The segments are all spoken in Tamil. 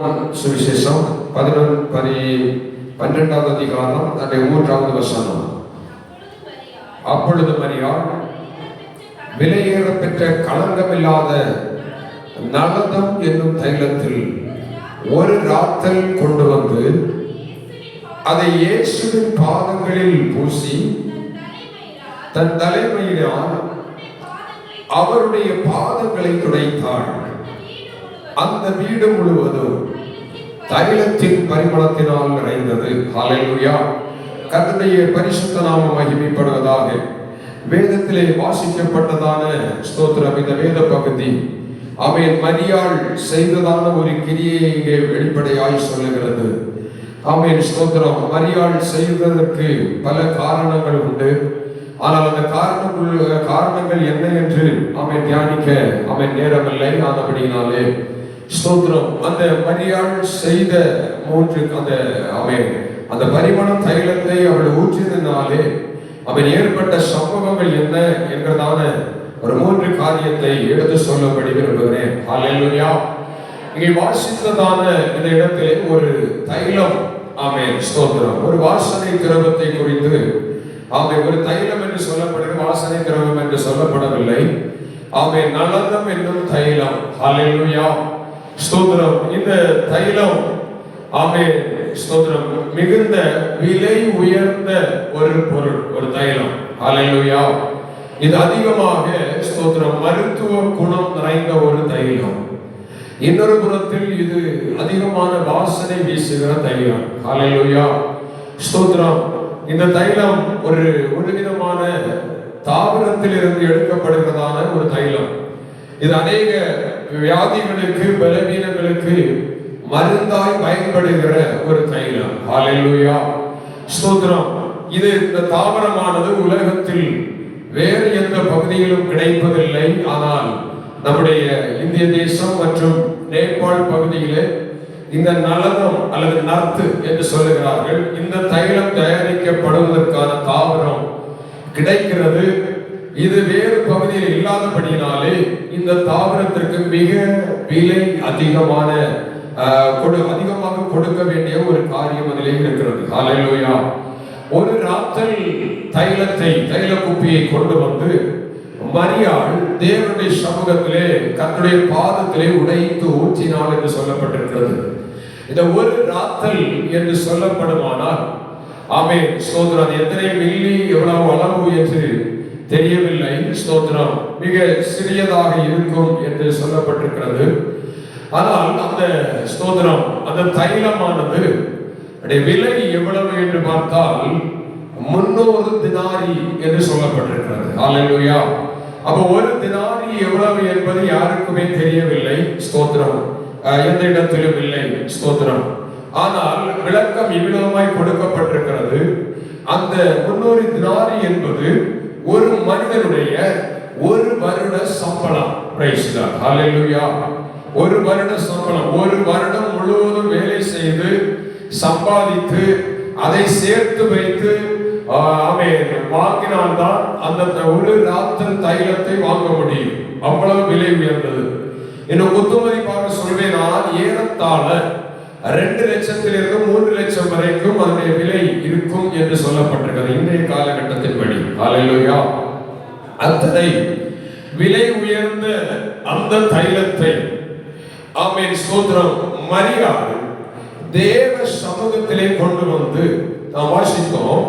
சுவிசேஷம் பதினொன்று பதி பன்னெண்டாவது அதிகாரம் தன்னுடைய மூன்றாவது வசனம். அப்பொழுது மரியாள் விலையேற பெற்ற களங்கமில்லாத நலதம் என்னும் தைலத்தில் ஒரு ராத்தல் கொண்டு வந்து அதை இயேசுவின் பாதங்களில் பூசி தன் தலைமையினால் அவருடைய பாதங்களை துடைத்தாள். அந்த வீடு முழுவதும் தைலத்தின் பரிமளத்தினால் நிறைந்தது. ஹalleluya. கர்த்தருடைய பரிசுத்த நாமம் மகிமைப்படுவதாக வேதத்திலே வாசிக்கப்பட்டதான ஸ்தோத்திரம் இந்த வேத பகுதி. அவன் மரியாள் செய்ததான ஒரு கிரியை இங்கே வெளிப்படையாய் சொல்லுகிறது. அவன் ஸ்தோத்திரம். மரியாள் செய்வதற்கு பல காரணங்கள் உண்டு. ஆனால் அந்த காரணங்கள் காரணங்கள் என்ன என்று அவன் தியானிக்க அவன் நேரமில்லை. ஆனபடினாலே ஸ்தோத்திரம். அந்த மரியாள் செய்த மூன்று அந்த அவன் அந்த பரிமண தைலத்தை அவள் ஊற்றினாலே அவன் ஏற்பட்ட சம்பவங்கள் என்ன என்கிறதான ஒரு மூன்று காரியத்தை எடுத்து சொல்லப்படி விரும்புகிறேன். ஹalleluya. இங்கே வாசித்ததான இந்த இடத்திலே ஒரு தைலம் ஆமே ஸ்தோத்திரம். ஒரு வாசனை திரவத்தை குறித்து ஆமே ஒரு தைலம் என்று சொல்லப்படுகிறது வாசனை திரவம் என்று சொல்லப்படவில்லை. ஆமே நலதம் என்னும் தைலம். ஹalleluya. ஸ்தோத்திரம். இந்த தைலம் ஆமே ஸ்தோத்திரம். மிகுந்த விலை உயர்ந்த ஒரு பொருள் ஒரு தைலம். ஹalleluya. இது அதிகமாக ஸ்தோத்திரம் மருத்துவ குணம் நிறைந்த ஒரு தைலம். இன்னொரு புறத்தில் இது அதிகமான வாசனை வீசுகிற தைலம். ஹalleluya. ஸ்தோத்திரம். இந்த தைலம் ஒரு ஒரு விதமான தாவரத்தில் இருந்து எடுக்கப்படுகிறதான ஒரு தைலம். இது அநேக வியாதிகளுக்கு பலவீனங்களுக்கு மருந்தாய் பயன்படுகிற ஒரு தைலம். ஹalleluya ஸ்தோத்திரம். இது இந்த தாவரமானது உலகத்தில் வேறு எந்த பகுதியிலும் கிடைப்பதில்லை. ஆனால் நம்முடைய இந்திய தேசம் மற்றும் நேபாள் பகுதியிலே இந்த நலதம் அல்லது நர்த்து என்று சொல்லுகிறார்கள். இந்த தைலம் தயாரிக்கப்படுவதற்கான தாவரம் கிடைக்கிறது. இது வேறு பகுதியில் இல்லாதபடியினாலே இந்த தாவரத்திற்கு மிக விலை அதிகமான கொடு அதிகமாக கொடுக்க வேண்டிய ஒரு காரியம் அதிலே இருக்கிறது. ஹalleluya. ஒரு ராத்தல் தைலத்தை தைல குப்பியை கொண்டு வந்து மரியாள் தேவனுடைய சமூகத்திலே கத்துடைய பாதத்திலே உடைத்து ஊற்றினாள் என்று சொல்லப்பட்டிருக்கிறது. இந்த ஒரு ராத்தல் என்று சொல்லப்படுமானால் ஆமே ஸ்தோத்திரம் அது எத்தனை மில்லி எவ்வளவு அளவு என்று தெரியவில்லை ஸ்தோத்திரம். மிக சிறியதாக இருக்கும் என்று சொல்லப்பட்டிருக்கிறது. ஆனால் அந்த ஸ்தோத்திரம் அந்த தைலமானது விலை எவ்வளவு என்று பார்த்தால் முன்னூறு தினாரி என்று சொல்லப்பட்டிருக்கிறது. ஹalleluya. அப்போ ஒரு தினாரி எவ்வளவு என்பது யாருக்குமே தெரியவில்லை. ஸ்தோத்திரம். எந்த இடத்திலும் இல்லை. ஸ்தோத்திரம். ஆனால் விளக்கம் இவ்விதமாய் கொடுக்கப்பட்டிருக்கிறது. அந்த முன்னூறு தினாரி என்பது ஒரு மனிதனுடைய ஒரு வருட சம்பளம். ஒரு வருட சம்பளம். ஒரு வருடம் முழுவதும் வேலை செய்து சம்பாதித்து அதை சேர்த்து வைத்து வாங்கினால்தான் அந்த ஒரு ராத்தல் தைலத்தை வாங்க முடியும். அவ்வளவு விலை உயர்ந்தது. இன்னும் குத்துமதிப்பாக நான் ஏறத்தாழ ரெண்டு லட்சத்திலிருந்து மூன்று லட்சம் வரைக்கும் அதனுடைய விலை இருக்கும் என்று சொல்லப்பட்டிருக்கிறது இன்றைய காலகட்டத்தின்படி. ஹalleluya. அத்தனை விலை உயர்ந்த அந்த தைலத்தை ஆமை சோதரம் மரியாதை தேவ சமூகத்திலே கொண்டு வந்து நாம் வாசித்தோம்.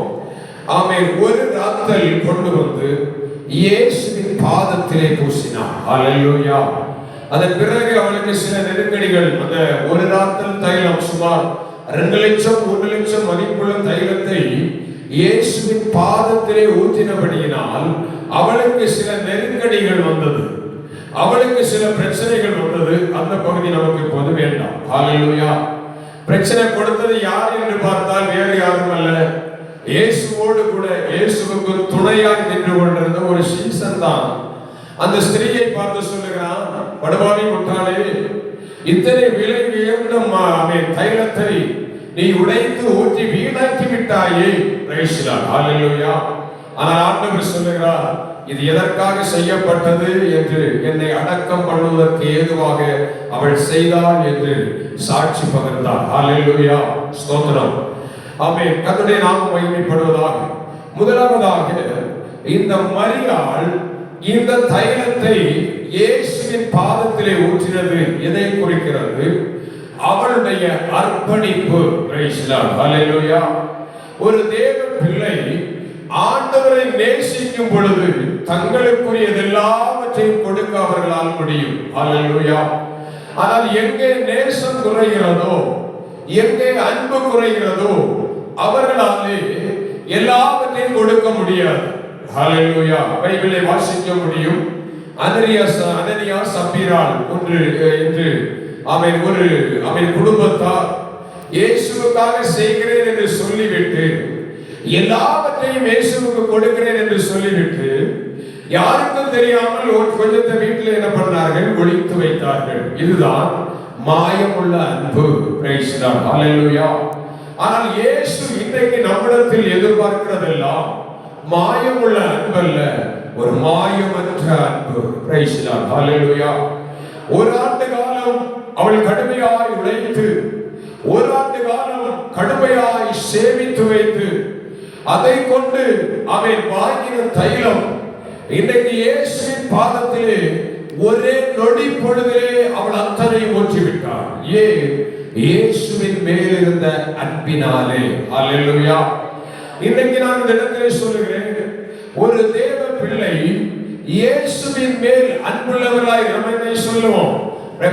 ஆமென் ஒரு ராத்தல் கொண்டு வந்து இயேசுவின் பாதத்திலே பூசினார். ஹalleluya. அதன் பிறகு அவளுக்கு சில நெருக்கடிகள். அந்த ஒரு ராத்தல் தைலம் சுமார் ரெண்டு லட்சம் ஒரு லட்சம் மதிப்புள்ள தைலத்தை இயேசுவின் பாதத்திலே ஊற்றினபடியினால் அவளுக்கு சில நெருக்கடிகள் வந்தது. அவளுக்கு சில பிரச்சனைகள் வந்தது. அந்த பகுதி நமக்கு இப்போது வேண்டாம். ஹalleluya பிரச்சனை கொடுத்தது யார் என்று பார்த்தால் வேறு யாரும் அல்ல. இயேசுவோடு கூட இயேசுவுக்கு துணையாய் நின்று கொண்டிருந்த ஒரு சீசன் தான். அந்த ஸ்திரீயை பார்த்து சொல்லுகிறான் படுபாவி விட்டாலே இத்தனை விலை உயர்ந்த அவன் தைலத்தை நீ உடைத்து ஊற்றி வீணாக்கி விட்டாயே பிரைஸ் ஹalleluya. ஆனால் ஆண்டவர் சொல்லுகிறார் இது எதற்காக செய்யப்பட்டது என்று என்னை அடக்கம் பண்ணுவதற்கு ஏதுவாக அவள் செய்தாள் என்று சாட்சி பகிர்ந்தார். ஹalleluya. ஸ்தோத்திரம். ஆமென். கர்த்தருடைய நாமம் மகிமைப்படுவதாக. முதலாவதாக இந்த மரியாள் இந்த தைலத்தை இயேசுவின் பாதத்திலே ஊற்றினது எதை குறிக்கிறது? அவளுடைய அர்ப்பணிப்பு. Praise ஒரு தேவ பிள்ளை ஆண்டவரை நேசிக்கும் பொழுது தங்களுக்குரியதெல்லாவற்றையும் கொடுக்க அவர்களால் முடியும். Hallelujah. ஆனால் எங்கே நேசம் குறைகிறதோ எங்கே அன்பு குறைகிறதோ அவர்களாலே எல்லாவற்றையும் கொடுக்க முடியாது. ஹalleluya பைபிளை வாசிக்க முடியும். அனனியாஸ் அனனியா சப்பீராள் ஒன்று என்று. அவன் ஒரு அவன் குடும்பத்தார். இயேசுக்காக செய்கிறேன் என்று சொல்லிவிட்டு எல்லாவற்றையும் இயேசுக்கு கொடுக்கிறேன் என்று சொல்லிவிட்டு யாருக்கும் தெரியாமல் ஒரு கொஞ்சத்தை வீட்டில் என்ன பண்ணார்கள்? ஒழித்து வைத்தார்கள். இதுதான் மாயமுள்ள அன்பு. Praise ஆனால் இயேசு இன்றைக்கு நம்மிடத்தில் எதிர்பார்க்கிறதெல்லாம் மாயமுள்ள அன்பல்ல. ஒரு மாயமற்ற அன்பு. Praise ஒரு ஆண்டு காலம் அவள் கடுமையாய் உழைத்து ஒரு ஆண்டு காலம் கடுமையாய் சேமித்து வைத்து அதை கொண்டு அவன் வாங்கின தைலம் இன்றைக்கு இயேசுவின் பாதத்திலே ஒரே நொடி பொழுதிலே அவள் அத்தனை ஊற்றிவிட்டார் ஏ இயேசுவின் மேல் இருந்த அன்பினாலே. அல்லேலூயா இன்னைக்கு நான் இந்த இடத்திலே சொல்லுகிறேன் ஒரு தேவ பிள்ளை இயேசுவின் மேல் அன்புள்ளவர்களாய் நம்ம சொல்லுவோம்.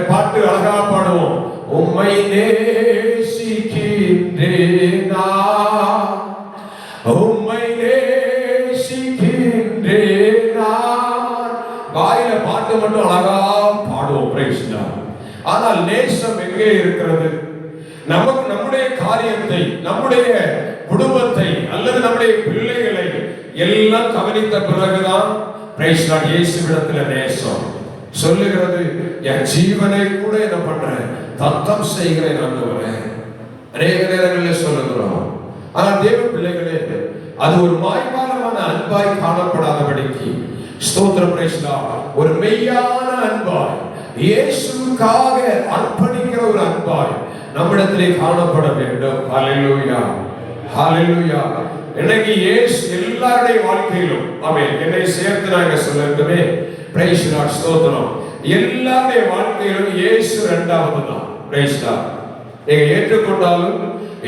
பாட்டு அழகா பாடுவோம். உம்மை நேசிக்கின்றேனா? உம்மை நேசிக்கின்றேனா? வாயில பாட்டு மட்டும் அழகா பாடுவோம். Praise ஆனால் நேசம் எங்கே இருக்கிறது? நமக்கு நம்முடைய காரியத்தை நம்முடைய குடும்பத்தை அல்லது நம்முடைய பிள்ளைகளை எல்லாம் கவனித்த பிறகுதான் பிரைஸ் இயேசுவிடத்துல நேசம். சொல்லுகிறது என் ஜீவனை கூட என்ன பண்றேன்? தத்தம் செய்கிறேன் ஆண்டவரே. அநேக நேரங்களில் சொல்லுகிறோம். ஆனால் தேவ பிள்ளைகளே அது ஒரு மாய்மாலமான அன்பாய் காணப்படாதபடிக்கு ஸ்தோத்திரம் பிரைஸ் ஒரு மெய்யான அன்பாய் இயேசுக்காக அர்ப்பணிக்கிற ஒரு அன்பாய் நம்மிடத்திலே காணப்பட வேண்டும். அலையிலோயா ஹalleluya இன்னைக்கு இயேசு எல்லாருடைய வாழ்க்கையிலும் ஆமென். என்னை சேர்த்து நாங்க சொல்லட்டுமே பிரைஸ் நாட் ஸ்தோத்திரம். எல்லாருடைய வாழ்க்கையிலும் இயேசு இரண்டாவது தான் பிரைஸ் தான் நீங்க ஏற்றுக்கொண்டாலும்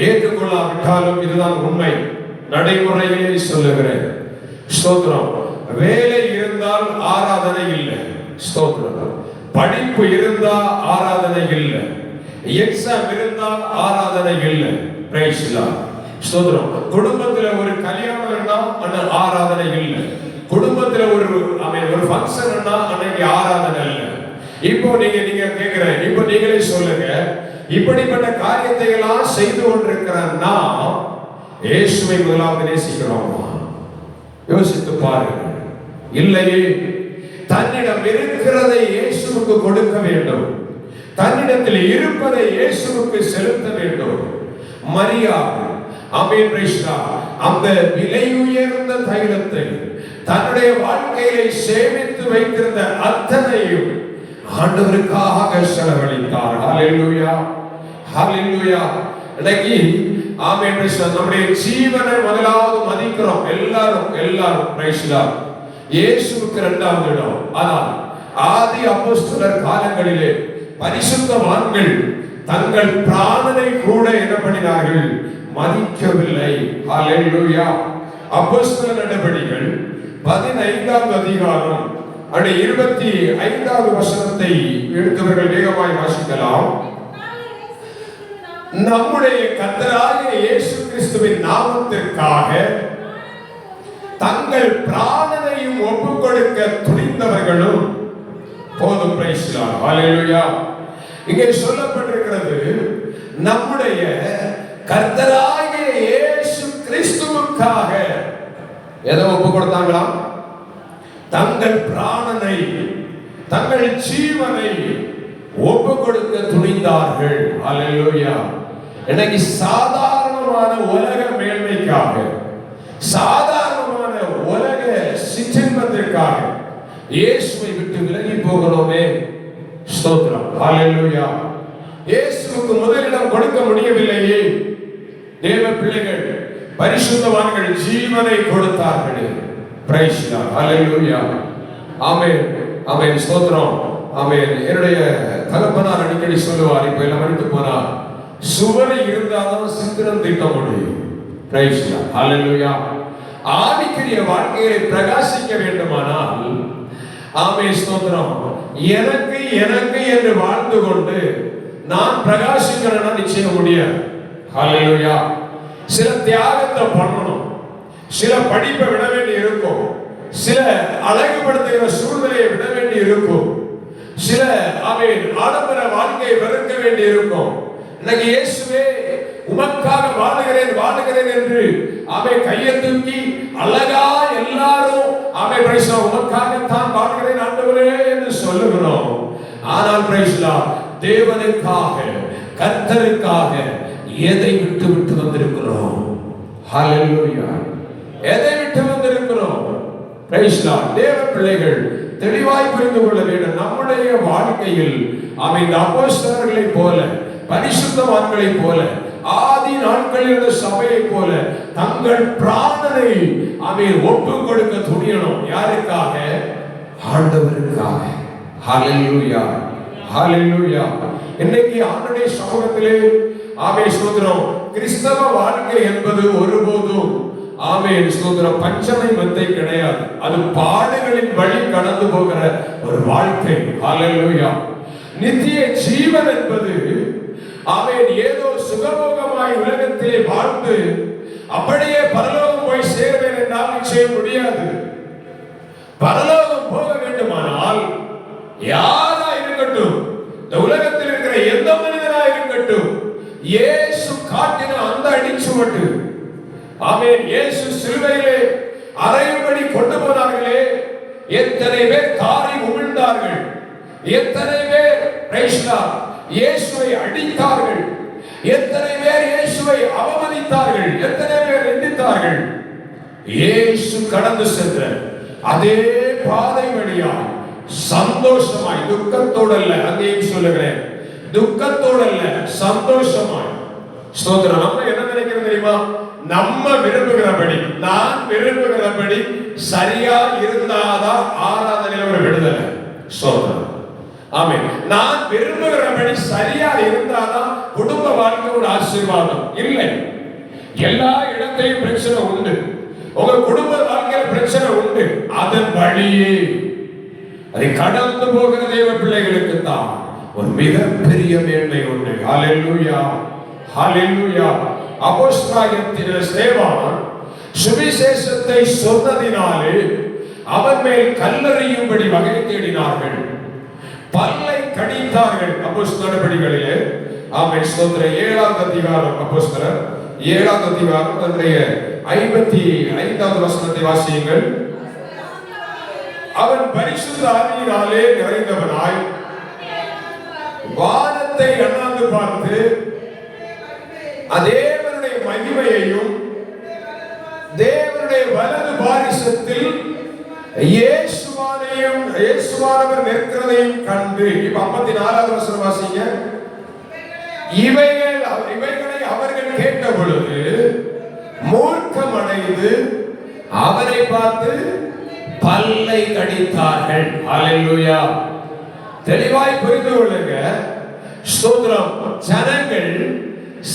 ஏற்றுக்கொள்ளாவிட்டாலும் இதுதான் உண்மை. நடைமுறையிலே சொல்லுகிறேன். ஸ்தோத்திரம். வேலை இருந்தால் ஆராதனை இல்லை. ஸ்தோத்திரம். படிப்பு இருந்தா ஆராதனை இல்லை. எக்ஸாம் இருந்தால் ஆராதனை இல்லை. பிரைஸ் ஸ்தோத்திரம். குடும்பத்துல ஒரு கல்யாணம்னா அந்த ஆராதனை இல்லை. குடும்பத்துல ஒரு அவன் ஒரு ஃபங்க்ஷன்னா அன்னைக்கு ஆராதனை இல்லை. இப்போ நீங்க நீங்க கேக்குற இப்போ நீங்களே சொல்லுங்க. இப்படிப்பட்ட காரியத்தை எல்லாம் செய்து கொண்டிருக்கிறன்னா இயேசுவை முதலாவது நேசிக்கிறோமா? யோசித்து பாருங்க. இல்லையே. தன்னிடம் இருக்கிறதை இயேசுவுக்கு கொடுக்க வேண்டும். தன்னிடத்தில் இருப்பதை இயேசுவுக்கு செலுத்த வேண்டும். மரியாதை. அந்த விலை உயர்ந்த தைலத்தை தன்னுடைய வாழ்க்கையை சேமித்து வைத்திருந்த அத்தனையும் ஆண்டவருக்காக செலவழித்தார். ஹalleluya ஹalleluya இன்னைக்கு ஆமென் கிருஷ்ணா நம்முடைய ஜீவனை முதலாவது மதிக்கிறோம். எல்லாரும் எல்லாரும் பிரைஸ்லா இயேசுவுக்கு இரண்டாவது இடம். ஆனால் ஆதி அப்போஸ்தலர் காலங்களிலே பரிசுத்தவான்கள் தங்கள் பிராணனை கூட என்ன பண்ணினார்கள்? மதிக்கவில்லை. ஹalleluya அப்போஸ்தல நடபடிகள் பதினைந்தாவது அதிகாரம் அடி இருபத்தி ஐந்தாவது வசனத்தை எடுத்தவர்கள் வேகமாய் வாசிக்கலாம். நம்முடைய கத்தராகிய இயேசு கிறிஸ்துவின் நாமத்திற்காக தங்கள் பிராணனையும் ஒப்புக் கொடுக்க துணிந்தவர்களும் போதும். பிரைஸ்லாம் இங்கே சொல்லப்பட்டிருக்கிறது நம்முடைய கர்த்தராகிய இயேசு கிறிஸ்துவுக்காக. எதை ஒப்பு கொடுத்தாங்களா தங்கள் பிராணனை தங்கள் ஜீவனை ஒப்பு கொடுக்க துணிந்தார்கள். ஹalleluya. இன்னைக்கு சாதாரணமான உலக மேன்மைக்காக சாதாரணமான உலக சிற்றின்பத்திற்காக இயேசுவை விட்டு விலகி போகிறோமே ஸ்தோத்திரம். ஹalleluya. இயேசுவுக்கு முதலிடம் கொடுக்க முடியவில்லையே. தேவ பிள்ளைகள் பரிசுத்தவான்கள் ஜீவனை கொடுத்தார்கள். பிரைஸ் அலையூயா ஆமென் ஆமென் ஸ்தோத்திரம். ஆமென் என்னுடைய தகப்பனார் அடிக்கடி சொல்லுவார் இப்ப எல்லாம் மறித்து போனா சுவரை இருந்தாலும் சித்திரம் தீட்ட முடியும். பிரைஸ் அலையூயா ஆவிக்குரிய வாழ்க்கையை பிரகாசிக்க வேண்டுமானால் ஆமே ஸ்தோத்திரம். எனக்கு எனக்கு என்று வாழ்ந்து கொண்டு நான் பிரகாசிக்கிறேன்னா நிச்சயம் முடியாது. ஹalleluya சில தியாகத்தை பண்ணணும். சில படிப்பை விட வேண்டி இருக்கும். சில அழகுபடுத்துகிற சூழ்நிலையை விட வேண்டி இருக்கும். சில அவை ஆடம்பர வாழ்க்கையை வெறுக்க வேண்டி இருக்கும். இன்னைக்கு இயேசுவே உமக்காக வாழுகிறேன் வாழுகிறேன் என்று அவை கையை தூக்கி அழகா எல்லாரும் அவை பிரைஸ்லா உமக்காகத்தான் வாழுகிறேன் ஆண்டவரே என்று சொல்லுகிறோம். ஆனால் பிரைஸ்லா தேவனுக்காக கர்த்தருக்காக எதை விட்டு விட்டு வந்திருக்கிறோம்? எதை விட்டு வந்திருக்கிறோம்? தேவ பிள்ளைகள் தெளிவாய் புரிந்து கொள்ள வேண்டும். நம்முடைய வாழ்க்கையில் அவை இந்த அப்போஸ்தலர்களைப் போல பரிசுத்தவான்களைப் போல ஆதி நாட்களில் சபையைப் போல தங்கள் பிராணனை அவை ஒப்பு கொடுக்க துணியணும். யாருக்காக? ஆண்டவருக்காக. ஹalleluya ஹalleluya இன்னைக்கு ஆண்டுடைய சமூகத்திலே ஆமே ஸ்தோத்திரம். கிறிஸ்தவ வாழ்க்கை என்பது ஒருபோதும் ஆமே ஸ்தோத்திரம். பஞ்சமை மத்தை கிடையாது. அது பாடுகளின் வழி கடந்து போகிற ஒரு வாழ்க்கை. அலையா நித்திய ஜீவன் என்பது அவன் ஏதோ சுகபோகமாய் உலகத்திலே வாழ்ந்து அப்படியே பரலோகம் போய் சேர்வேன் என்றால் நிச்சயம் முடியாது. பரலோகம் போக வேண்டுமானால் யாரா இருக்கட்டும் இந்த உலகத்தில் இருக்கிற எந்த மனிதனா இருக்கட்டும் இயேசு காட்டின அந்த அடிச்சுவட்டு. ஆமென். இயேசு சிலுவையிலே அறையும்படி கொண்டு போனார்களே. எத்தனை பேர் காரை உமிழ்ந்தார்கள். எத்தனை பேர் இயேசுவை அடித்தார்கள். எத்தனை பேர் இயேசுவை அவமதித்தார்கள். எத்தனை பேர் நிந்தித்தார்கள். இயேசு கடந்து சென்ற அதே பாதை வழியாய் சந்தோஷமாய் துக்கத்தோடு அல்ல அங்கேயும் சொல்லுகிறேன். துக்கத்தோடு அல்ல சந்தோஷமாய். ஸ்தோத்திரம். நம்ம என்ன நினைக்கிறோம் தெரியுமா? நம்ம விரும்புகிறபடி நான் விரும்புகிறபடி சரியா இருந்தாதான் ஆராதனையில ஒரு விடுதலை. ஸ்தோத்திரம். ஆமே நான் விரும்புகிறபடி சரியா இருந்தாதான் குடும்ப வாழ்க்கை ஒரு ஆசீர்வாதம். இல்லை. எல்லா இடத்தையும் பிரச்சனை உண்டு. உங்க குடும்ப வாழ்க்கையில பிரச்சனை உண்டு. அதன் வழியே. அதை கடந்து போகிற தெய்வ பிள்ளைகளுக்கு தான் ஒரு மிகப்பெரிய மேன்மை உண்டு. ஹalleluya. ஹalleluya. அப்போஸ்தலத்தின் ஸ்தேவான் சுவிசேஷத்தை சொன்னதினாலே அவன் மேல் கல்லறியும்படி வகை தேடினார்கள். பல்லை கடித்தார்கள் அப்போஸ்தல நடவடிக்கைகளிலே ஆமென். ஸ்தோத்திர ஏழாம் அதிகாரம். அப்போஸ்தலர் ஏழாம் அதிகாரம். தன்னுடைய ஐம்பத்தி ஐந்தாவது வசனத்தை வாசியுங்கள். அவன் பரிசுத்த ஆவியினாலே நிறைந்தவனாய். வானத்தை அண்ணாந்து பார்த்து அதேவனுடைய மகிமையையும் தேவனுடைய வலது பாரிசத்தில் இயேசுவானையும் இயேசுவானவர் நிற்கிறதையும் கண்டு. இப்ப ஐம்பத்தி நாலாவது வருஷம் வாசிங்க. இவைகள் இவைகளை அவர்கள் கேட்ட பொழுது மூர்க்கமடைந்து அவரை பார்த்து பல்லை கடித்தார்கள். அல்லேலூயா தெளிவாய் புரிந்து கொள்ளுங்க. ஸ்தோத்திரம். ஜனங்கள்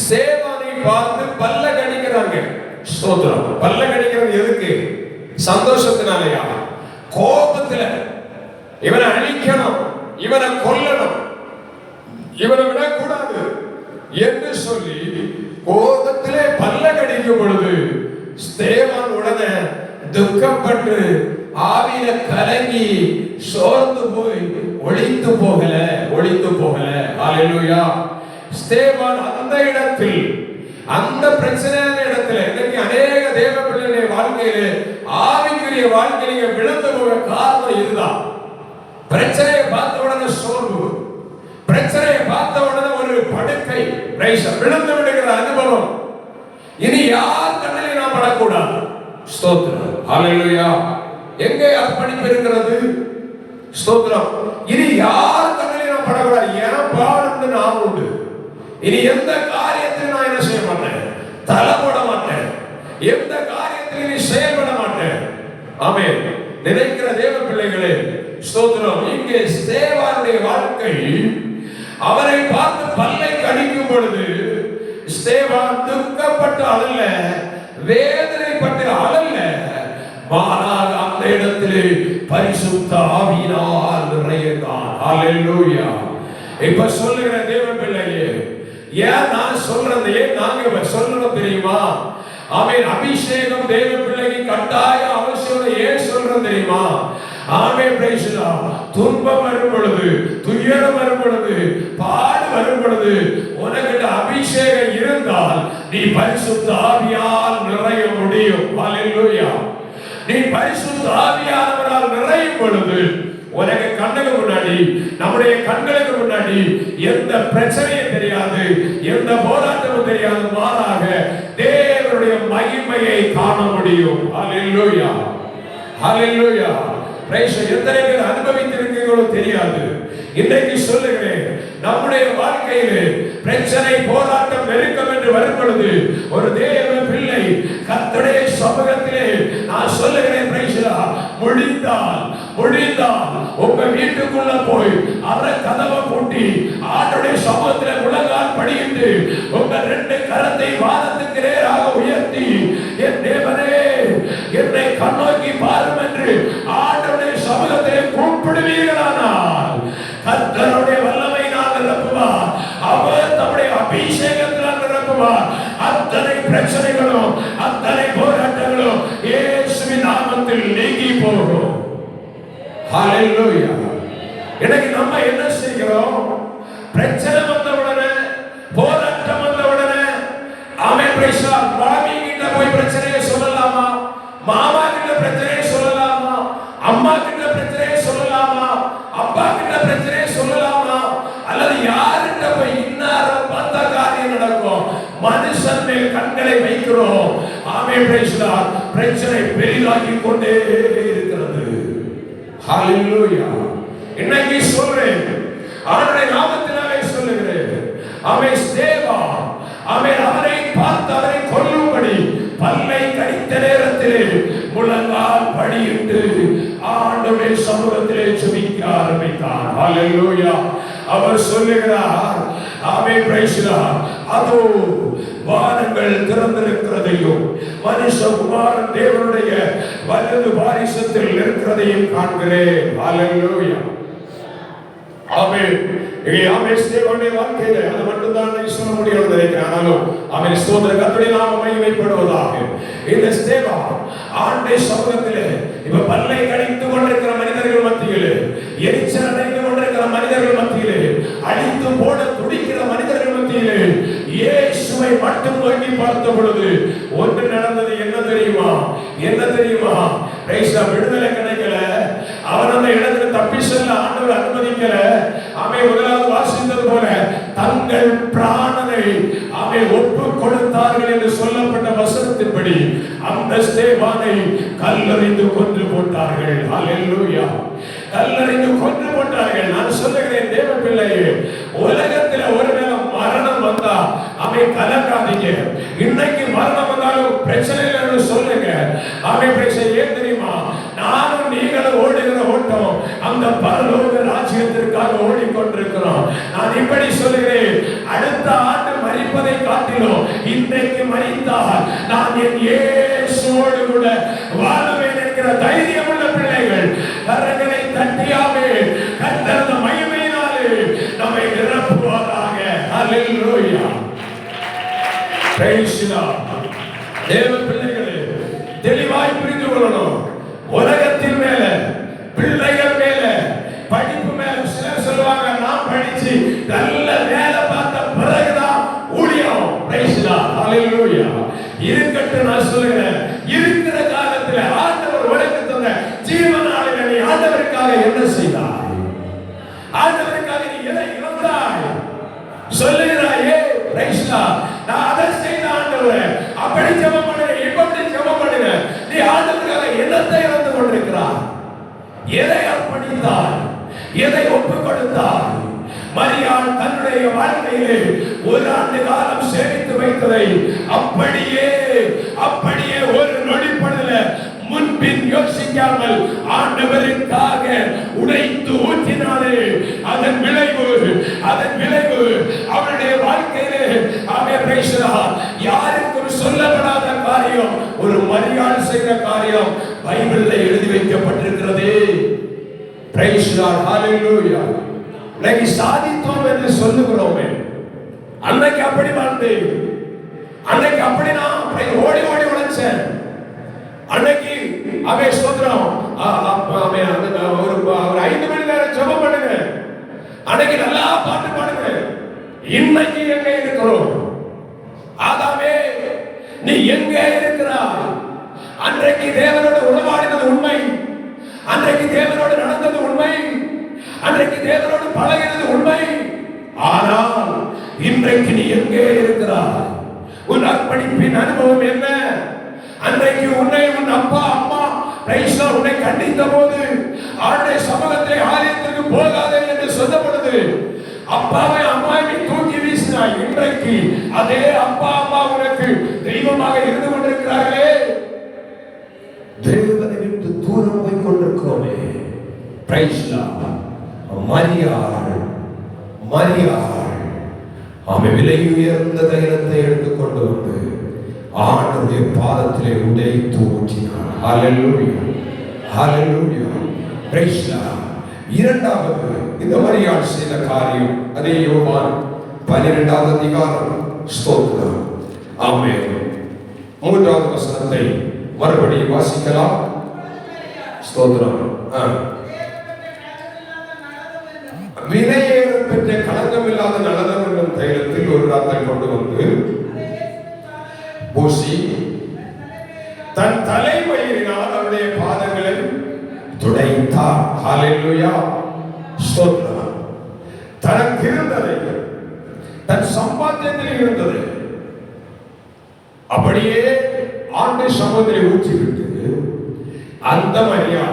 சேவானை பார்த்து பல்ல கடிக்கிறாங்க. ஸ்தோத்திரம். பல்ல கடிக்கிறது எதுக்கு? சந்தோஷத்தினாலயா? கோபத்துல. இவனை அழிக்கணும். இவனை கொல்லணும். இவனை விடக்கூடாது என்று சொல்லி கோபத்திலே பல்ல கடிக்கும் பொழுது ஸ்தேவான் உடனே துக்கப்பட்டு ஆவியில கலங்கி சோர்ந்து போய் ஒழித்து போகல ஒழித்து போகல. ஹalleluya ஸ்தேவான் அந்த இடத்தில் அந்த பிரச்சனையான இடத்துல இன்னைக்கு அநேக தேவ பிள்ளைகளுடைய வாழ்க்கையில ஆவிக்குரிய வாழ்க்கையில விழுந்து போக காரணம் இதுதான். பிரச்சனையை பார்த்த உடனே சோர்வு. பிரச்சனையை பார்த்த உடனே ஒரு படுக்கை. விழுந்து விடுகிற அனுபவம். இனி யார் கண்ணிலே நாம் படக்கூடாது? ஸ்தோத்திரம். ஹalleluya எங்கே அர்ப்பணிப்பு இருக்கிறது? ஸ்தோத்திரம். இனி யார் கண்ணிலே படக்கூடாது என பாடுன்னு நான் உண்டு. இனி எந்த காரியத்திலும் நான் என்ன செய்ய மாட்டேன்? தலைப்பட மாட்டேன். எந்த காரியத்திலும் நீ செயல்பட மாட்டேன். ஆமே நினைக்கிற தேவ பிள்ளைகளே ஸ்தோத்திரம். இங்கே ஸ்தேவானுடைய வாழ்க்கை அவரை பார்த்து பல்லை கடிக்கும் பொழுது ஸ்தேவான் துக்கப்பட்டு அழல வேதனைப்பட்டு அழல மாறாக அந்த இடத்திலே பரிசுத்த ஆவியினால் நிறைந்தான் ஹalleluya இப்ப சொல்லுகிற தேவ பிள்ளையே ஏன் நான் சொல்றது ஏன் நாங்க இப்ப சொல்லணும் தெரியுமா? அவன் அபிஷேகம் தேவ பிள்ளைக்கு கட்டாய அவசியம் ஏன் சொல்றோம் தெரியுமா? ஆமே பிரைஸ்லா துன்பம் வரும் பொழுது துயரம் வரும் பொழுது பாடு வரும் பொழுது உனக்கிட்ட அபிஷேகம் இருந்தால் நீ பரிசுத்த ஆவியால் நிறைய முடியும். ஹalleluya நீ பரிசுத்த ஆவியானவரால் நிறையும் பொழுது உனக்கு கண்ணுக்கு முன்னாடி நம்முடைய கண்களுக்கு முன்னாடி எந்த பிரச்சனையும் தெரியாது எந்த போராட்டமும் தெரியாது மாறாக தேவனுடைய மகிமையை காண முடியும். ஹalleluya ஹalleluya பிரைஸ் எத்தனை பேர் அனுபவித்திருக்கீங்களோ தெரியாது. இன்றைக்கு சொல்லுகிறேன் நம்முடைய வாழ்க்கையிலே பிரச்சனை போராட்டம் நெருக்கம் என்று வரும் பொழுது ஒரு தேவ பிள்ளை கத்தடைய சமூகத்திலே நான் சொல்லுகிறேன் முடிந்தால் முடிந்தால் உங்க வீட்டுக்குள்ள போய் அரை கதவை பூட்டி ஆண்டுடைய சமூகத்தில் முழங்கால் படியிட்டு உங்க ரெண்டு கரத்தை வானத்துக்கு நேராக உயர்த்தி பிரச்சனைகளும் அத்தனை போராட்டங்களும் இயேசுவின் நாமத்தில் நீங்கி போகும். ஹalleluya இன்னைக்கு நம்ம என்ன செய்கிறோம்? பிரச்சனை ஆண்டவரே பிரைஸ்லார் பிரச்சனை பெரிதாக்கி கொண்டே இருக்கிறது. ஹalleluya இன்னைக்கு சொல்றேன். அவருடைய நாமத்தினாலே சொல்லுகிறேன். அவன் சேவா அவன் அவரை பார்த்து அவரை கொல்லும்படி பல்லை கடித்த நேரத்திலே முழங்கால் படியிட்டு ஆண்டவருடைய சமூகத்திலே சுமிக்க ஆரம்பித்தார். ஹalleluya அவர் சொல்லுகிறார் அவை பிரைஸ்லார் அதோ வானங்கள் திறந்திருக்கிறதையும் மனுஷகுமாரன் தேவனுடைய வலது பாரிசத்தில் இருக்கிறதையும் காண்கிறேன். ஹalleluya ஆமென். இங்கே தேவனுடைய வாழ்க்கையில அது மட்டும்தான் சொல்ல முடியும் நினைக்கிறேன். ஆனாலும் ஆமென். ஸ்தோத்திர கர்த்தருடைய நாமம் மகிமைப்படுவதாக. இந்த ஸ்தேவா ஆண்டை சமூகத்திலே இப்ப பல்லை கடித்து கொண்டிருக்கிற மனிதர்கள் மத்தியிலே எரிச்சல் அடைந்து கொண்டிருக்கிற மனிதர்கள் மத்தியிலே போட துடி இயேசுவை மட்டும் நோக்கி பார்த்த பொழுது ஒன்று நடந்தது என்ன தெரியுமா? என்ன தெரியுமா? ரைசா விடுதலை கிடைக்கல. அவன் அந்த இடத்துல தப்பி செல்ல ஆண்டவர் அனுமதிக்கல. அவை முதலாவது வாசித்தது போல தங்கள் பிராணனை அவை ஒப்பு கொடுத்தார்கள் என்று சொல்லப்பட்ட வசனத்தின்படி அந்த ஸ்தேவானை கல்லறிந்து கொன்று போட்டார்கள். கல்லறிந்து கொன்று போட்டார்கள். நான் சொல்லுகிறேன் தேவ பிள்ளையே ஓடிக்கொண்டிருக்கிறோம். நான் இப்படி சொல்கிறேன் அடுத்த ஆண்டு மறிப்பதை காட்டிலும் இன்றைக்கு மறித்தால் நான் என் இயேசுவோடு கூட வாழ்வேன் என்கிற தைரியம் உள்ள பிள்ளைகள் கரங்களை தட்டியாவே கத்தர்ந்த மகிமையினாலே நம்மை நிரப்புவாராக. ஹalleluya. Praise தேவ பிள்ளைகளே தெளிவாய் புரிந்து கொள்ளணும். உலக எதை அர்ப்பணித்தார் எதை ஒப்புக் கொடுத்தார் மரியாள் தன்னுடைய வாழ்க்கையிலே ஒரு ஆண்டு காலம் சேமித்து வைத்ததை அப்படியே அப்படியே ஒரு நொடிப்படல முன்பின் யோசிக்காமல் ஆண்டவருக்காக உடைத்து ஊற்றினாலே அதன் விளைவு அதன் விளைவு அவருடைய வாழ்க்கையிலே. அவன் பேசுகிறார் யாருக்கும் சொல்லப்படாத காரியம் ஒரு மரியாள் செய்த காரியம் பைபிள்ல எழுதி வைக்கப்பட்டிருக்கிறது. பிரைஸ் சாதித்தோம் என்று சொல்லுகிறோமே. அன்னைக்கு அப்படி வாழ்ந்தேன். அன்னைக்கு அப்படி நான் ஓடி ஓடி உழைச்சேன். அன்னைக்கு அவை ஸ்தோத்திரம் அவன் அந்த ஒரு ஐந்து மணி நேரம் ஜெபம் பண்ணுங்க. அன்னைக்கு நல்லா பாட்டு பாடுங்க. இன்னைக்கு எங்க இருக்கிறோம்? ஆதாமே நீ எங்க இருக்கிறாய்? அன்றைக்கு தேவனோடு உறவாடினது உண்மை. அன்றைக்கு தேவனோடு நடந்தது உண்மை. அன்றைக்கு தேவனோடு பழகினது உண்மை. ஆனால் இன்றைக்கு நீ எங்கே இருக்கிறாய்? உன் அர்ப்பணிப்பின் அனுபவம் என்ன? அன்றைக்கு உன்னை உன் அப்பா அம்மா ரைஸ்லா உன்னை கண்டித்த போது ஆளுடைய சமூகத்தை ஆலயத்திற்கு போகாதே என்று சொன்ன பொழுது அப்பாவை அம்மாவை தூக்கி வீசினாய். இன்றைக்கு அதே அப்பா அம்மா உனக்கு தெய்வமாக இருந்து கொண்டிருக்கிறார்களே. தேவனை விட்டு தூரம் போய் கொண்டிருக்கோமே பிரைஸ்லா மரியாள் மரியாள். அவன் விலை உயர்ந்த தைலத்தை எடுத்துக்கொண்டு வந்து ஆண்டுடைய பாதத்திலே உடைத்து ஊற்றினான் ஹalleluya ஹalleluya praise இரண்டாவது இந்த மரியாள் செய்த காரியம் அதே யோவான் பன்னிரெண்டாவது அதிகாரம். ஸ்தோத்திரம். ஆமென். மூன்றாவது வசனத்தை மறுபடியும் வாசிக்கலாம். ஸ்தோத்திரம். ஆ. பெற்ற களங்கம் இல்லாத நலதம் என்னும் தைலத்தில் ஒரு ராத்தை கொண்டு வந்து பூசி தன் தலைமயிரினால் அவருடைய பாதங்களை துடைத்தார். ஹalleluya. ஸ்தோத்திரம். தனக்கு இருந்ததை தன் சம்பாத்தியத்தில் இருந்ததை அப்படியே ஆண்டு மூச்சு விட்டு அந்த மரியா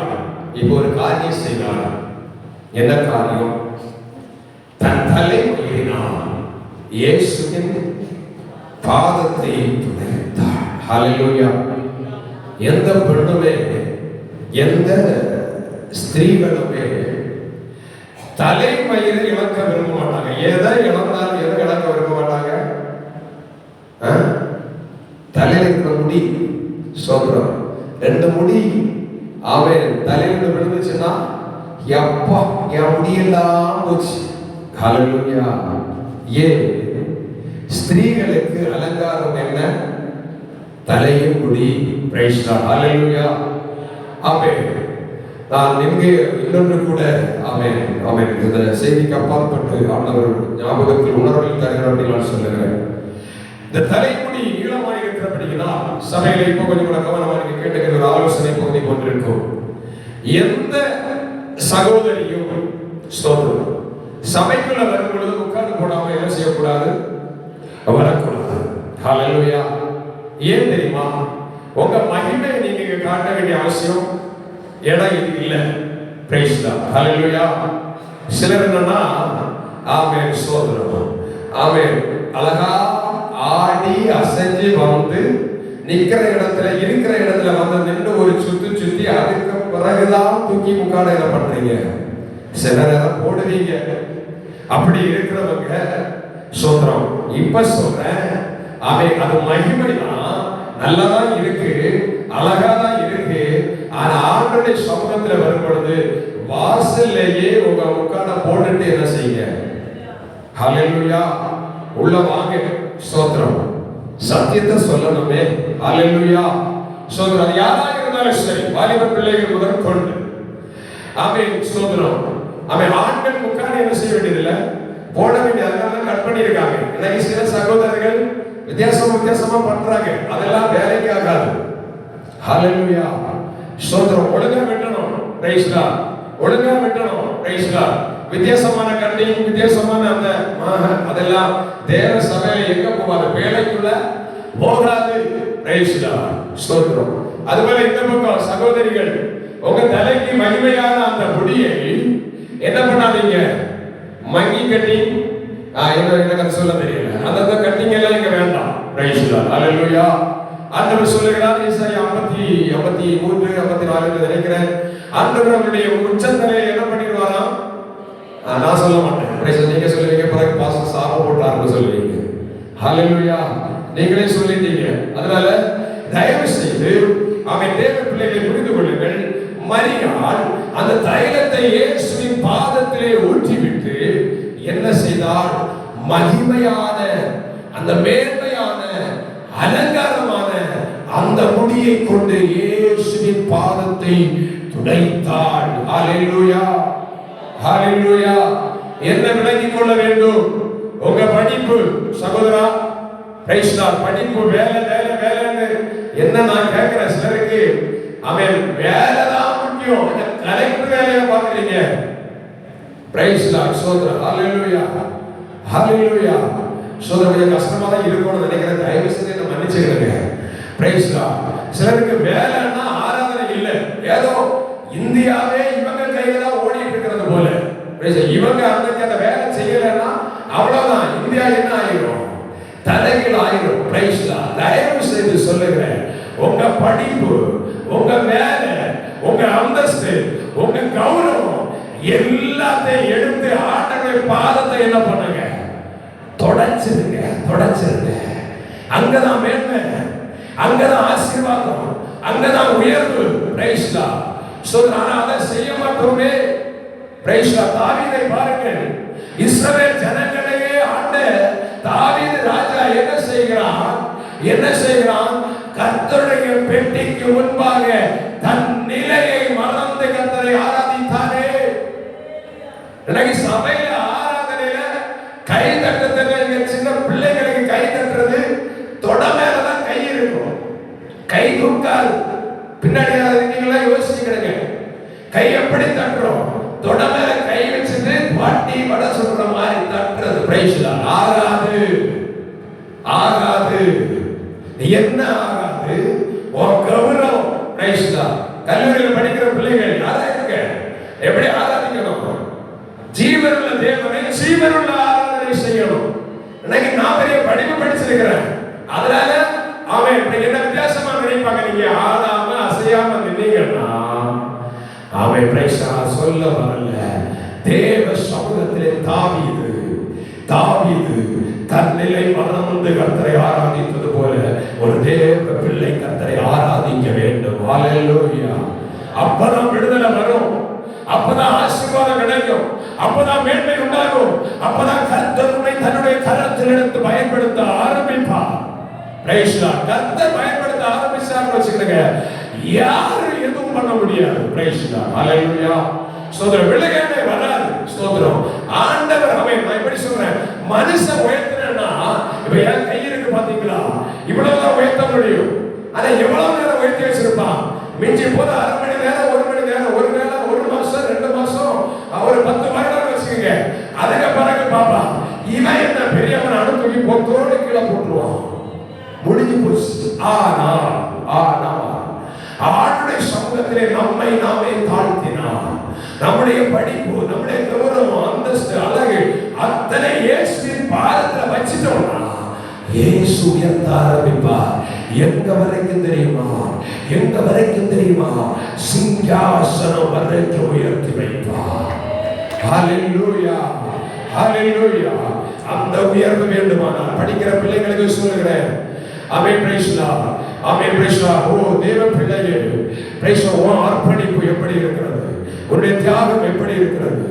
இப்போ ஒரு காரியம் செய்தார். என்ன காரியம்? தன் தலைமையினால் இயேசுவின் பாதத்தை துடைத்தார். ஹalleluya எந்த பெண்ணுமே எந்த ஸ்திரீகளுமே தலைமயிரை இழக்க விரும்ப மாட்டாங்க. எதை எதை இழக்க விரும்ப மாட்டாங்க ஆ? தலையில இருக்கிற முடி சோதரம் ரெண்டு முடி அவன் தலையில விழுந்துச்சுன்னா எப்பா என் முடியெல்லாம் போச்சு. ஹalleluya. ஏன்? ஸ்திரீகளுக்கு அலங்காரம் என்ன? தலையும் முடி பிரைஸ் ஹalleluya அவன் நான் நின்று இன்னொன்று கூட அவன் அவன் இந்த செய்திக்கு அப்பாற்பட்டு ஆண்டவர் ஞாபகத்தில் உணர்வில் தருகிற அப்படின்னு நான் சொல்லுகிறேன். இந்த தலைமுடி இருக்கிறபடியினால் சபையில் இப்போ கொஞ்சம் கூட கவனமாக நீங்க கேட்டுக்கிற ஒரு ஆலோசனை பகுதி கொண்டிருக்கும் எந்த சகோதரியும் ஸ்தோத்திரம். சபைக்குள்ள வரும் பொழுது உட்கார்ந்து போடாம என்ன செய்யக்கூடாது? வரக்கூடாது. ஹalleluya ஏன் தெரியுமா? உங்க மகிமை நீங்க இங்க காட்ட வேண்டிய அவசியம் இடம் இல்லை. இல்ல பிரைஸ் தான் ஹalleluya சிலர் என்னன்னா ஆமென் ஸ்தோத்திரம். ஆமென். அழகா ஆடி அசைஞ்சு வந்து நிக்கிற இடத்துல இருக்கிற இடத்துல வந்து நின்று ஒரு சுத்து சுத்தி அதுக்கு பிறகுதான் தூக்கி முக்காடையில பண்றீங்க. சில நேரம் போடுவீங்க. அப்படி இருக்கிறவங்க சொல்றோம் இப்ப சொல்றேன் அவை அது மகிமை தான் நல்லதான் இருக்கு அழகா தான் இருக்கு. ஆனா ஆண்டுடைய சமூகத்துல வரும் பொழுது வாசல்லையே உங்க முக்காட போட்டுட்டு என்ன செய்யுங்க? ஹalleluya. உள்ள வாங்க. ஸ்தோத்திரம். சத்தியத்தை சொல்லணுமே. ஹalleluya ஸ்தோத்திரம். அது யாரா இருந்தாலும் சரி வாலிப பிள்ளைகள் முதல் கொண்டு. ஆமென். ஸ்தோத்திரம். அவன் ஆண்கள் முக்காடி என்ன செய்ய வேண்டியதில்லை? போட வேண்டிய அதெல்லாம் கட் பண்ணியிருக்காங்க. இன்னைக்கு சில சகோதரர்கள் வித்தியாசம் வித்தியாசமா பண்றாங்க. அதெல்லாம் வேலைக்கு ஆகாது. ஹalleluya ஸ்தோத்திரம். ஒழுங்கா வெட்டணும். பிரைஸ் லார்ட் ஒழுங்கா வெட்டணும். பிரைஸ் லார்ட் வித்தியாசமான கட்டிங் வித்தியாசமான அந்த அதெல்லாம் தேவ சபையில எங்க போகாது வேலைக்குள்ள போகாது. ஸ்தோத்திரம். அதுபோல இந்த பக்கம் சகோதரிகள் உங்க தலைக்கு மகிமையான அந்த முடியை என்ன பண்ணாதீங்க? மங்கி கட்டி என்ன எனக்கு அது சொல்ல தெரியல. அந்த கட்டிங்க எல்லாம் இங்க வேண்டாம். பிரைஸ் அல்லேலூயா ஆண்டவர் சொல்லுகிறார் ஏசாயா 50 53 54 நினைக்கிறேன். ஆண்டவர் அவருடைய உச்சந்தலை என்ன பண்ணிடுவார்? நான் சொல்ல மாட்டேன். பிரைஸ் நீங்க சொல்லுவீங்க பிறகு பாஸ்டர் சாப போட்டாருன்னு சொல்லுவீங்க. ஹalleluya நீங்களே சொல்லிட்டீங்க. அதனால தயவு செய்து அவன் தேவ பிள்ளைகளை புரிந்து கொள்ளுங்கள். மரியாள் அந்த தைலத்தை இயேசுவின் பாதத்திலே ஊற்றிவிட்டு என்ன செய்தால் மகிமையான அந்த மேன்மையான அலங்காரமான அந்த முடியை கொண்டு இயேசுவின் பாதத்தை துடைத்தாள். ஹalleluya ஹalleluya என்ன விளங்கிக் கொள்ள வேண்டும். உங்க படிப்பு சகோதரா பிரைஸ் லார்ட் படிப்பு வேலை வேலை வேலைன்னு என்ன நான் கேட்கிறேன் சிலருக்கு அவன் வேலை தான் முக்கியம். தலைப்பு வேலையை பார்க்குறீங்க. பிரைஸ் லார்ட் சோதரா ஹalleluya ஹalleluya சோதரா கொஞ்சம் கஷ்டமா தான் இருக்கும்னு நினைக்கிறேன். தயவு செய்து என்ன மன்னிச்சுக்கிறேங்க பிரைஸ் லார்ட் சிலருக்கு வேலைன்னா ஆராதனை இல்லை. ஏதோ இந்தியாவே இவங்க கையில தான் போல. இவங்க அன்னைக்கு அந்த வேலை செய்யலைன்னா அவ்வளவுதான். இந்தியா என்ன ஆயிரும்? தலைகள் ஆயிரும். பிரைஸ் தயவு செய்து சொல்லுகிறேன். உங்க படிப்பு உங்க வேலை உங்க அந்தஸ்து உங்க கௌரவம் எல்லாத்தையும் எடுத்து ஆண்டவருடைய பாதத்தை என்ன பண்ணுங்க? தொடச்சிருங்க தொடச்சிருங்க. அங்கதான் மேன்மை அங்கதான் ஆசீர்வாதம் அங்கதான் உயர்வு. பிரைஸ்லா சொல்றாங்க அதை செய்ய மாட்டோமே. தாவீதை பாருங்கள். இஸ்ரவேல் ஜனங்களையே ஆண்ட தாவீது ராஜா என்ன செய்கிறான்? என்ன செய்கிறான்? கர்த்தருடைய பெட்டிக்கு முன்பாக தன் நிலையை மறந்து கர்த்தரை ஆராதித்தானே எனக்கு சபையில ஆராதனையில கை தட்டுறதுல சின்ன பிள்ளைகளுக்கு கை தட்டுறது தொட மேலதான் கை இருக்கும். கை தூக்காது. பின்னாடி யாராவது இருக்கீங்களா? யோசிச்சுக்கிடுங்க கை எப்படி தட்டுறோம்? தொட கை வச்சுட்டு பாட்டி வட சொல்ற மாதிரி தட்டுறது. பிரைஸ்ல ஆகாது. ஆகாது. என்ன ஆகாது? சொல்ல வரல. தேவ சமூகத்திலே தாவியது தாவியது தன் நிலை வந்து கர்த்தரை ஆராதித்தது போல ஒரு தேவ பிள்ளை கர்த்தரை ஆராதிக்க வேண்டும். வாழலோயா அப்பதான் விடுதலை வரும். அப்பதான் ஆசீர்வாதம் கிடைக்கும். அப்பதான் மேன்மை உண்டாகும். அப்பதான் கர்த்தருமை தன்னுடைய கரத்தில் எடுத்து பயன்படுத்த ஆரம்பிப்பார். கர்த்தர் பயன்படுத்த ஆரம்பிச்சாருன்னு வச்சுக்கிடுங்க யாரும் எதுவும் பண்ண முடியாது. Praise அலையா ஸ்தோத்திரம் விலகேண்டே வராது. ஸ்தோத்திரம். ஆண்டவர் அவன் நான் எப்படி சொல்றேன். மனுஷன் உயர்த்தினா இப்ப என் கை இருக்கு பாத்தீங்களா இவ்வளவுதான் உயர்த்த முடியும். அதை எவ்வளவு நேரம் உயர்த்தி வச்சிருப்பான்? மிஞ்சி போத அரை மணி நேரம் ஒரு மணி நேரம் ஒரு நேரம் ஒரு மாசம் ரெண்டு மாசம். ஒரு பத்து வருடம் வச்சுக்கோங்க. அதுக்கு பிறகு பாப்பா இவன் என்ன பெரியவன் அனுப்பி போத்தோடு கீழே போட்டுருவான். முடிஞ்சு போச்சு. ஆனா ஆனா ஆண்டுடைய சமூகத்திலே நம்மை நாமே தாழ்த்தினார் நம்முடைய படிப்பு நம்முடைய கௌரவம் அந்தஸ்து அழகு அத்தனை இயேசுவின் பாதத்துல வச்சுட்டோம்னா இயேசு உயர்த்த ஆரம்பிப்பார். எங்க வரைக்கும் தெரியுமா? எங்க வரைக்கும் தெரியுமா? சிங்காசனம் வரைக்கும் உயர்த்தி வைப்பார். ஹalleluya ஹalleluya அந்த உயர்வு வேண்டுமானால் படிக்கிற பிள்ளைகளுக்கு சொல்லுகிறேன். அமே பிரைஸ்லா அமே பிரைஸ்லா ஓ தேவ பிள்ளையே பிரைஸ்லா ஓ அர்ப்பணிப்பு எப்படி இருக்கிறது உன்னுடைய தியாகம் எப்படி இருக்கிறது?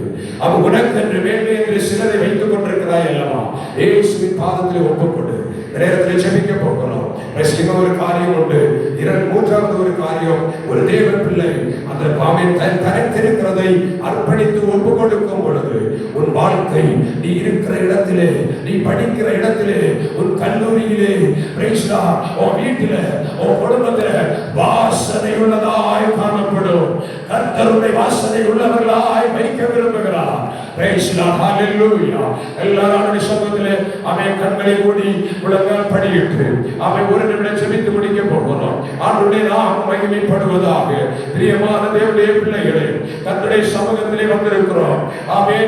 அவன் உனக்கென்று மேன்மை என்று சிலரை வைத்துக் கொண்டிருக்கிறாய் அல்லவா? ஏசுவின் பாதத்தில் ஒப்புக்கொண்டு நேரத்தில் ஜெபிக்க போகிறோம். பிரைஸ் ஒரு காரியம் உண்டு. இரண்டு மூன்றாவது ஒரு காரியம். ஒரு தேவ பிள்ளை அந்த பாவின் தன் தனித்திருக்கிறதை அர்ப்பணித்து ஒப்பு கொடுக்கும் பொழுது உன் வாழ்க்கை நீ இருக்கிற இடத்திலே நீ படிக்கிற இடத்திலே உன் கல்லூரியிலே பிரைஸ்டா உன் வீட்டில உன் குடும்பத்தில வாசனை உள்ளதாய் காணப்படும். கர்த்தருடைய வாசனை உள்ளவர்களாய் வைக்க விரும்புகிறார். பிரைஸ்லா ஹalleluya எல்லாரும் அவருடைய சமூகத்திலே அவன் கண்களை மூடி முழங்கால் படியிட்டு. அவன் ஒரு நிமிடம் செபித்து முடிக்க போகிறோம். ஆண்டுடைய நாம் மகிமைப்படுவதாக. பிரியமான தேவனுடைய பிள்ளைகளே கர்த்தருடைய சமூகத்திலே வந்திருக்கிறோம். ஆமென்.